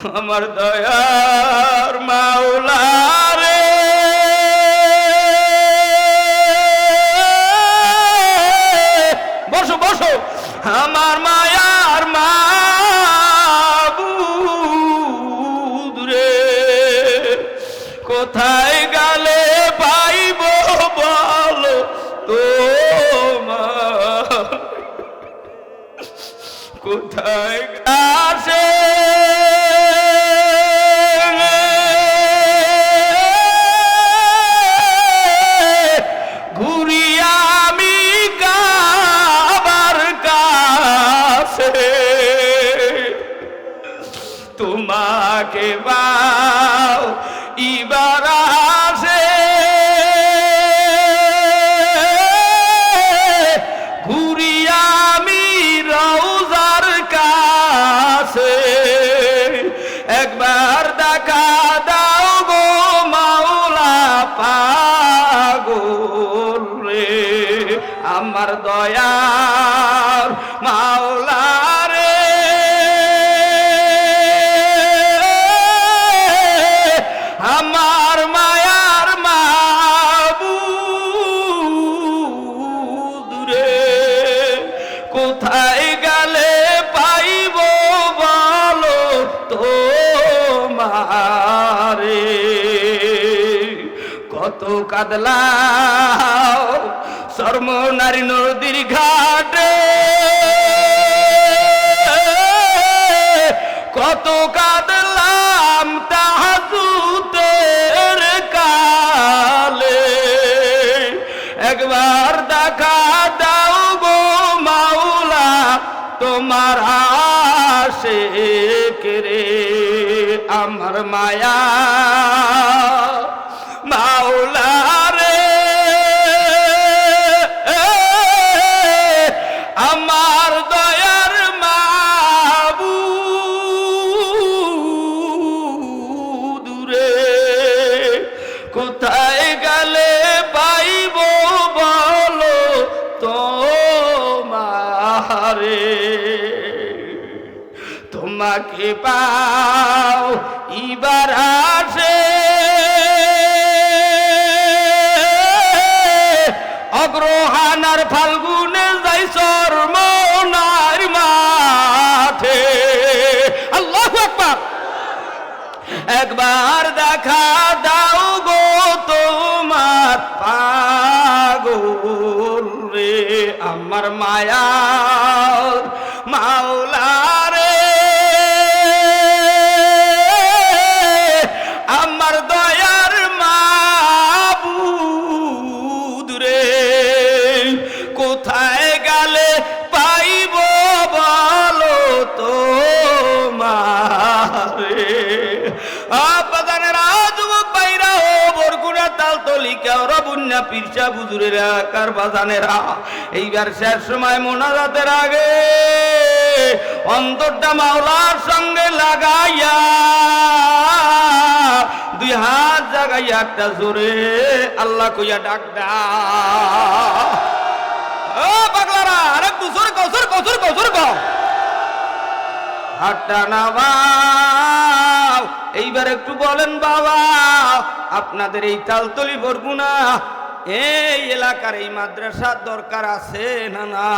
আমার দয়ার মাওলা রে। বসো বসো। আমার মায়ার মা রে। কোথায় গেলে পাইব বলো তোমার কোথায় তোমাকে বাও ইবার আসে। ঘুরি আমি রৌজার কাছে, একবার দেখা দাও গো মাওলা পাগল রে। আমার দয়ার মাওলা কত কাদলাও, শর্ম নারী নদীর ঘাটে। কত কাদলাম তাহাজুতের কালে। একবার দেখা দাও গো মাওলা, তোমার আসে রে, আমার মায়া। তোমাকে পাও ইবার আসে। অগ্রহানার ফাল্গুনে যাই চর্মনার মাঠে। আল্লাহ আকবার। একবার দেখা দাও গো তোমার পাগল রে, আমার মায়া। তাল তলি পিরসা বুজুরেরা কার বাজানেরা এইবার শেষ সময় মোনাজাতের আগে অন্তরটা মাওলার সঙ্গে লাগাইয়া দুই হাত জাগাইয়া একটা জোরে আল্লাহ কইয়া ডাক দা। ও পাগলারা, আরে কুসুর, কসুর কসুর কসুর কও হাতটা নামাও এইবার একটু বলেন বাবা, আপনাদের এই তালতলি বরগুনা এই এলাকার এই মাদ্রাসার দরকার আছে না না?